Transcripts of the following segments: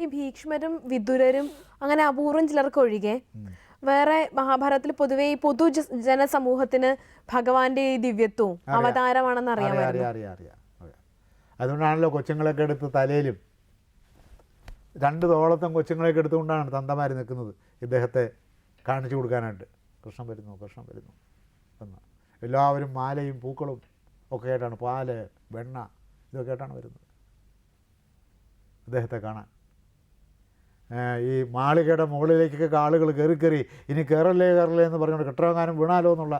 ഈ ഭീക്ഷ്മരും വിദുരരും അങ്ങനെ അപൂർവം ചിലർക്ക് ഒഴികെ വേറെ മഹാഭാരതത്തിൽ പൊതുവെ ഈ പൊതു ജനസമൂഹത്തിന് ഭഗവാന്റെ ഈ ദിവ്യത്വവും അവതാരമാണെന്ന് അറിയാം അതുകൊണ്ടാണല്ലോ കൊച്ചുങ്ങളൊക്കെ എടുത്ത് തലയിലും രണ്ട് തോളത്തും കൊച്ചുങ്ങളെയൊക്കെ എടുത്തുകൊണ്ടാണ് തന്തമാർ നിൽക്കുന്നത് ഇദ്ദേഹത്തെ കാണിച്ചു കൊടുക്കാനായിട്ട്. കൃഷ്ണൻ വരുന്നു കൃഷ്ണൻ വരുന്നു എന്ന്. എല്ലാവരും മാലയും പൂക്കളും ഒക്കെ ആയിട്ടാണ് പാൽ വെണ്ണ ഇതൊക്കെ ആയിട്ടാണ് വരുന്നത്. അദ്ദേഹത്തെ കാണാൻ. ഈ മാളികയുടെ മുകളിലേക്കൊക്കെ ആളുകൾ കയറി കയറി ഇനി കയറല്ലേ കയറല്ലേ എന്ന് പറഞ്ഞുകൊണ്ട് കെട്ടിറങ്ങാനും വീണാലോ എന്നുള്ള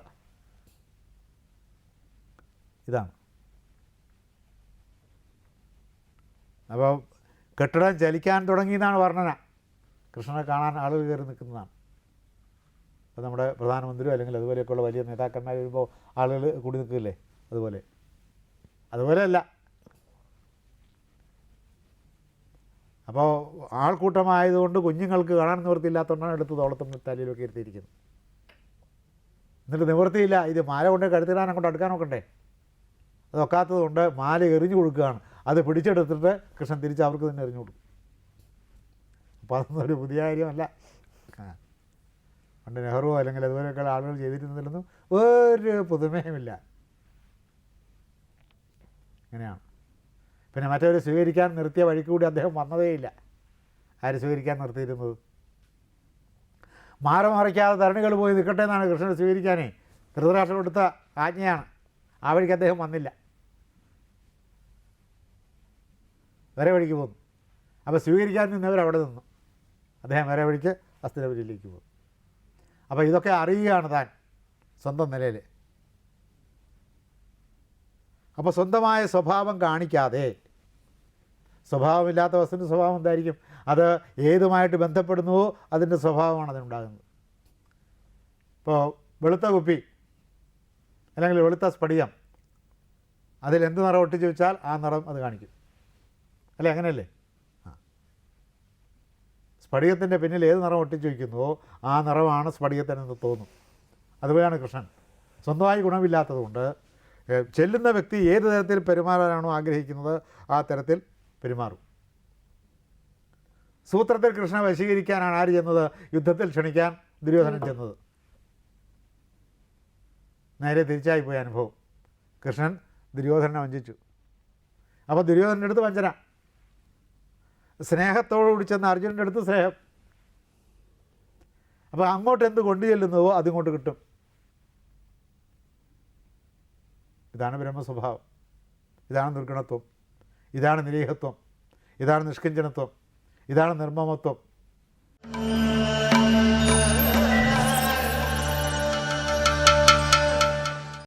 ഇതാണ്. അപ്പോൾ കെട്ടിടം ചലിക്കാൻ തുടങ്ങിയെന്നാണ് വർണന. കൃഷ്ണനെ കാണാൻ ആളുകൾ കയറി നിൽക്കുന്നതാണ്. അപ്പോൾ നമ്മുടെ പ്രധാനമന്ത്രിയോ അല്ലെങ്കിൽ അതുപോലെയൊക്കെയുള്ള വലിയ നേതാക്കന്മാർ വരുമ്പോൾ ആളുകൾ കൂടി നിൽക്കില്ലേ? അതുപോലെ. അതുപോലെയല്ല അപ്പോൾ ആൾക്കൂട്ടമായതുകൊണ്ട് കുഞ്ഞുങ്ങൾക്ക് കാണാൻ നിവൃത്തിയില്ലാത്തതുകൊണ്ടാണ് എടുത്ത് തോളത്തും തലയിലൊക്കെ ഇരുത്തിയിരിക്കുന്നത്. എന്നിട്ട് നിവൃത്തിയില്ല. ഇത് മാല കൊണ്ട് കഴുത്തിടാൻ അങ്ങോട്ട് അടുക്കാൻ നോക്കണ്ടേ അതൊക്കാത്തത് കൊണ്ട് മാല എറിഞ്ഞു കൊടുക്കുകയാണ്. അത് പിടിച്ചെടുത്തിട്ട് കൃഷ്ണൻ തിരിച്ച് അവർക്ക് തന്നെ എറിഞ്ഞു കൊടുക്കും. അപ്പോൾ അതൊന്നും ഒരു പുതിയ കാര്യമല്ല. പണ്ട് നെഹ്റു അല്ലെങ്കിൽ അതുപോലെയൊക്കെയുള്ള ആളുകൾ ചെയ്തിരുന്നതിലൊന്നും ഒരു പുതുമയുമില്ല. അങ്ങനെയാണ് പിന്നെ മറ്റവർ സ്വീകരിക്കാൻ നിർത്തിയ വഴിക്ക് കൂടി അദ്ദേഹം വന്നതേയില്ല ആര് സ്വീകരിക്കാൻ നിർത്തിയിരുന്നത്? മാറി മറിക്കാതെ തരണികൾ പോയി നിൽക്കട്ടെ എന്നാണ് കൃഷ്ണനെ സ്വീകരിക്കാനേ. ധൃതരാഷ്ട്രം കൊടുത്ത ആജ്ഞയാണ്. ആ വഴിക്ക് അദ്ദേഹം വന്നില്ല. വരെ വഴിക്ക് പോന്നു. അപ്പോൾ സ്വീകരിക്കാൻ നിന്നവർ അവിടെ നിന്നു. അദ്ദേഹം വരെ വഴിക്ക് അസ്ഥിരപുരിയിലേക്ക് പോകും അപ്പോൾ ഇതൊക്കെ അറിയുകയാണ് താൻ സ്വന്തം നിലയിൽ അപ്പോൾ സ്വന്തമായ സ്വഭാവം കാണിക്കാതെ സ്വഭാവമില്ലാത്ത വസ്തുവിന്റെ സ്വഭാവം എന്തായിരിക്കും? അത് ഏതുമായിട്ട് ബന്ധപ്പെടുന്നുവോ അതിന്റെ സ്വഭാവമാണ് അതിനുണ്ടാകുന്നത്. ഇപ്പോൾ വെളുത്ത കുപ്പി അല്ലെങ്കിൽ വെളുത്ത സ്ഫടികം അതിൽ എന്ത് നിറം ഒട്ടിച്ച് വെച്ചാൽ ആ നിറം അത് കാണിക്കും. അല്ലേ? അങ്ങനെയല്ലേ? ആ. സ്ഫടികത്തിന്റെ പിന്നിൽ ഏത് നിറം ഒട്ടിച്ച് വയ്ക്കുന്നുവോ ആ നിറമാണ് സ്ഫടികത്തിനെന്ന് തോന്നും. അതുപോലെയാണ് കൃഷ്ണൻ. സ്വന്തമായി ഗുണമില്ലാത്തതുകൊണ്ട് ചെല്ലുന്ന വ്യക്തി ഏത് തരത്തിൽ പെരുമാറാനാണോ ആഗ്രഹിക്കുന്നത് ആ തരത്തിൽ പെരുമാറും. സൂത്രത്തിൽ കൃഷ്ണ വശീകരിക്കാനാണ് ആര് ചെന്നത്? യുദ്ധത്തിൽ ക്ഷണിക്കാൻ ദുര്യോധനൻ ചെന്നത്. നേരെ തിരിച്ചായി പോയ അനുഭവം. കൃഷ്ണൻ ദുര്യോധനനെ വഞ്ചിച്ചു. അപ്പോൾ ദുര്യോധനന്റെ അടുത്ത് വഞ്ചന. സ്നേഹത്തോടുകൂടി ചെന്ന അർജുനന്റെ അടുത്ത് സ്നേഹം. അപ്പോൾ അങ്ങോട്ട് എന്ത് കൊണ്ടു ചെല്ലുന്നുവോ അതിങ്ങോട്ട് കിട്ടും. ഇതാണ് ബ്രഹ്മസ്വഭാവം. ഇതാണ് നിർഗുണത്വം ഇതാണ് നിരീഹത്വം. ഇതാണ് നിഷ്കിഞ്ചനത്വം. ഇതാണ് നിർമ്മമത്വം.